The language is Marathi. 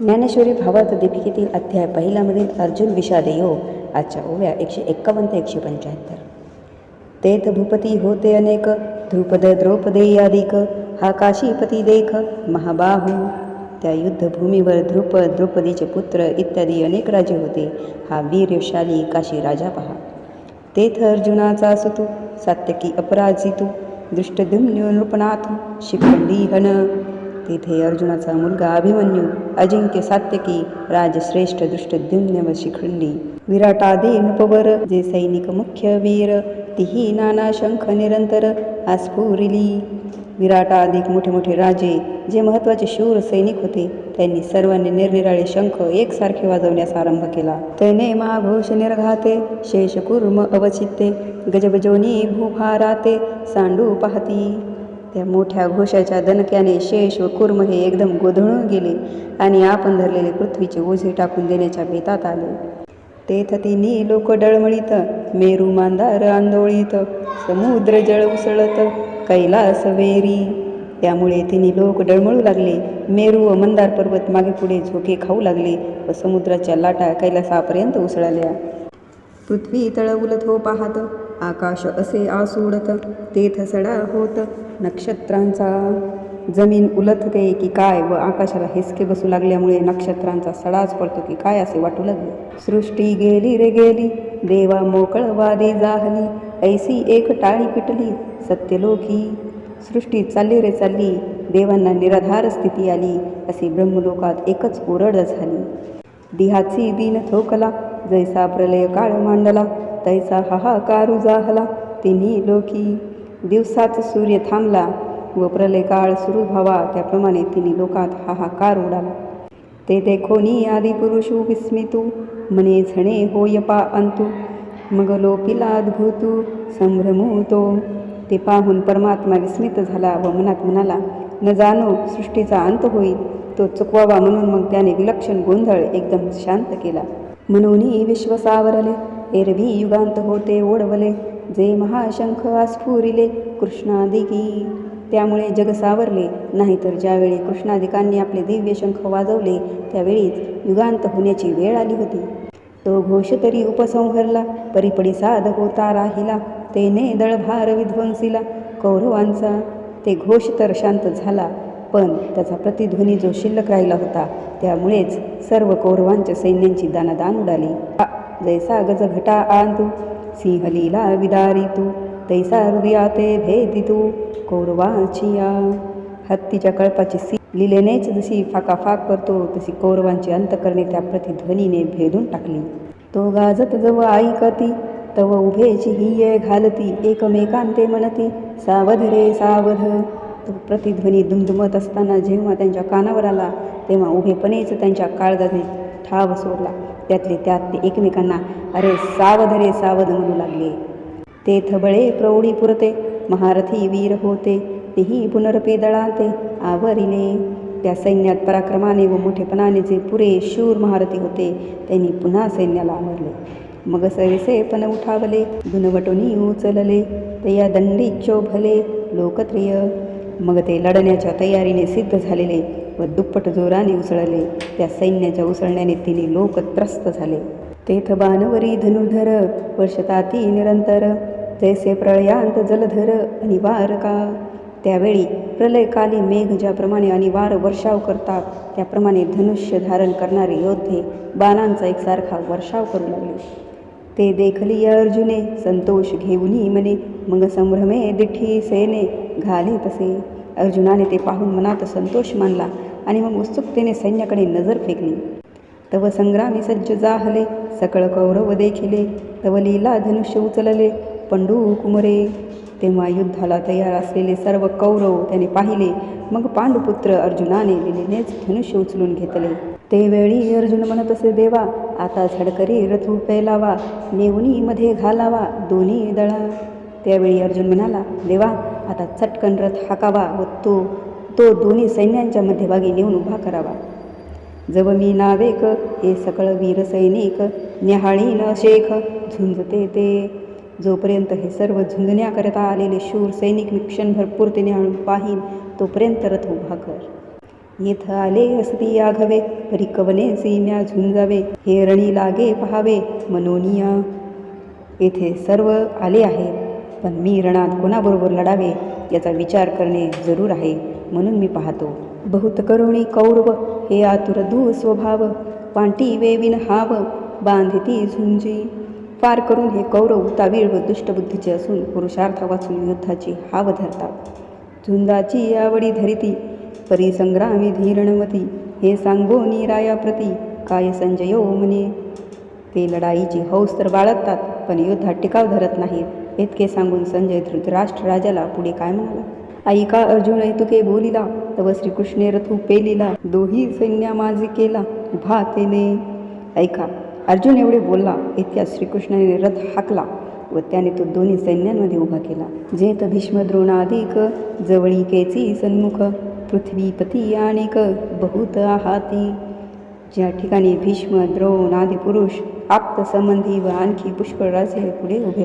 ज्ञानेश्वरी भावार्थ दीपिकेतील अध्याय पहिल्यामधील अर्जुन विषादे योग आजच्या ओव्या एकशे एक्कावन्न ते एकशे पंच्याहत्तर. तेथ भूपती होते अनेक ध्रुपद द्रौपदेयादिक हा काशीपती देख महाबाहू. त्या युद्धभूमीवर ध्रुप द्रौपदीचे पुत्र इत्यादी अनेक राजे होते. हा वीरशाली काशी राजा पहा. तेथ अर्जुनाचा सुतू सात्यकी अपराजितू दृष्टद्युम्न्यो नृपनाथ शिखंडी हन तेथे अर्जुनाचा मुलगा अभिमन्यू अजिंक्य सात्यकी राजश्रेष्ठ दृष्टद्युम्न व शिखंडी. विराटादे नृपवर जे सैनिक मुख्य वीर तिही नाना शंख निरंतर आस्फुरिली. विराटाधिक मोठे मोठे राजे जे महत्त्वाचे शूर सैनिक होते त्यांनी सर्वांनी निरनिराळे शंख एकसारखे वाजवण्यास आरंभ केला. त्याने महाघोष निर्घाते शेष कुर्म अवचित्ते गजबजोनी भूभाराते सांडू पाहती. त्या मोठ्या घोषाच्या दणक्याने शेष व कुर्म हे एकदम गोधळून गेले आणि आपण धरलेले पृथ्वीचे ओझे टाकून देण्याच्या बेतात आले. तेथ तिन्ही लोक डळमळीत मेरू मांदार आंदोळीत समुद्र जळ उसळत कैलास वेरी. त्यामुळे तिने लोक डळमळू लागले. मेरू व मंदार पर्वत मागे पुढे झोके खाऊ लागले व समुद्राच्या लाटा कैलासापर्यंत उसळल्या. पृथ्वी तळवलत हो पाहत आकाश असे आसुडत तेथ सडा होत नक्षत्रांचा. जमीन उलथते की काय व आकाशाला हिसके बसू लागल्यामुळे नक्षत्रांचा सडाच पडतो की काय असे वाटू लागले. सृष्टी गेली रे गेली देवा मोकळवादी जाहली ऐसी एक टाळी पिटली सत्यलोकी. सृष्टी चालली रे चालली देवांना निराधार स्थिती आली अशी ब्रह्मलोकात एकच ओरड झाली. दिहाची दिन थोकला जैसा प्रलय काळ मांडला तैसा हाहाकार उजाहला. तिन्ही लोकी दिवसाच सूर्य थांबला. व प्रलय काळ सुरू व्हावा त्याप्रमाणे तिन्ही लोकात हाहाकार उडाला. ते देखोनी आदी विस्मितू म्हणे झणे होय पा अंतू. मग लोपिला अद्भुतू संभ्रमू तो ते पाहून परमात्मा विस्मित झाला व मनात म्हणाला न जाणो सृष्टीचा अंत होईल तो चुकवावा म्हणून मग त्याने विलक्षण गोंधळ एकदम शांत केला. म्हणूनही विश्व सावरले. एरवी युगांत होते ओढवले. जे महाशंख आस्फुरिले कृष्णादिकी त्यामुळे जग सावरले. नाहीतर ज्यावेळी कृष्णादिकांनी आपले दिव्य शंख वाजवले त्यावेळीच युगांत होण्याची वेळ आली होती. तो घोष तरी उपसंहरला परिपडी साध होता राहिला. तेने दळभार विध्वंसीला कौरवांचा ते घोष तर शांत झाला. पण त्याचा प्रतिध्वनी जो शिल्लक राहिला होता त्यामुळेच सर्व कौरवांच्या सैन्यांची दानादान उडाली. जैसा गज घटा आंतू सिंहलीला विदारी तू तैसा हृदयाते भेदितू कौरवाचिया हत्तीच्या कळपाची सी लिलेनेच जशी फाकाफाक करतो तशी कौरवांची अंतकरणे त्या प्रतिध्वनीने भेदून टाकली. तो गाजत जव ऐकती तव उभेची हिये घालती एकमेकांते म्हणती सावध रे सावध. तो प्रतिध्वनी दुमदुमत असताना जेव्हा त्यांच्या कानावर आला तेव्हा उभेपणेच त्यांच्या काळजाने ठाव सोडला. त्यातले त्यात ते एकमेकांना अरे सावध रे सावध म्हणू लागले. ते थबळे प्रौढी पुरते महारथी वीर होते तेही पुनरपे दळाते आवरिले. त्या सैन्यात पराक्रमाने व मोठेपणाने जे पुरे शूर महारथी होते त्यांनी पुन्हा सैन्याला आवरले. मग सैसे पण उठावले गुणवटोनी उचलले तया दंडी चोभले लोकत्रिय मग ते लढण्याच्या तयारीने सिद्ध झालेले. व दुप्पट जोराने उसळले. त्या सैन्याच्या उसळण्याने तिने लोक त्रस्त झाले. तेथ बाणवरी धनुर्धर वर्षताती निरंतर जैसे प्रळयांत जलधर अनिवार का? त्यावेळी प्रलयकाली मेघ ज्याप्रमाणे अनिवार्य वर्षाव करतात त्याप्रमाणे धनुष्य धारण करणारे योद्धे बाणांचा एकसारखा वर्षाव करू लागले. ते देखली अर्जुने संतोष घेऊनही मने मग संभ्रमे दिठी सेने घाले तसे. अर्जुनाने ते पाहून मनात संतोष मानला. आणि मग उत्सुकतेने सैन्याकडे नजर फेकली. तव संग्रामी सज्ज जाहले सकळ कौरव देखिले तव लीला धनुष्य उचलले पंडू कुमरे. तेव्हा युद्धाला तयार असलेले सर्व कौरव त्याने पाहिले मग पांडुपुत्र अर्जुनाने लिलेनेच धनुष्य उचलून घेतले. ते वेळी अर्जुन म्हणत असे देवा आता झडकरी रथ पेलावा नेवणीमध्ये घालावा दोन्ही दळा. त्यावेळी अर्जुन म्हणाला देवा आता चटकन रथ हाकावा व तो तो दोन्ही सैन्यांच्या मध्यभागी नेऊन उभा करावा. जव मी नावेक हे सकळ वीर सैनिक न्याहाळी न शेख झुंजते ते. जोपर्यंत हे सर्व झुंजण्याकरता आलेले शूर सैनिक मी क्षणभर पुरते न्याहाळून पाहीन तोपर्यंत रथ उभा कर. येथ आले असती आघवे परिकवने सीम्या झुंजावे हे रणी लागे पहावे मनोनिया. येथे सर्व आले आहे पण मी रणात कोणाबरोबर लढावे याचा विचार करणे जरूर आहे. म्हणून मी पाहतो. बहुत करुणी कौरव हे आतुर दू स्वभाव पांटी वेविन हाव बांधिती झुंजी. फार करून हे कौरव तावीळ व दुष्टबुद्धीचे असून पुरुषार्थ वाचून युद्धाची हाव धरतात. झुंजाची आवडी धरिती परिसंग्रामी धीरणमती हे सांगो निरायाप्रती काय संजयो म्हणे ते लढाईची हौस तर बाळगतात पण युद्धात टिकाव धरत नाहीत. इतके सांगून संजय धृतराष्ट्र राजाला पुढे काय म्हणाला? ऐका अर्जुन ऐतुके बोलिला तव श्रीकृष्णे रथू पेलिला दोही सैन्या माझे केला उभा तेने ऐका अर्जुन एवढे बोलला इतक्या श्रीकृष्णाने रथ हाकला व त्याने तो दोन्ही सैन्यांमध्ये उभा केला. जेत भीष्म द्रोणाधिक जवळीकेची सन्मुख पृथ्वीपती आणिक बहुत आहाती. ज्या ठिकाणी भीष्म द्रोण आदी पुरुष आप्त संबंधी व आणखी पुष्कळ राजे पुढे उभे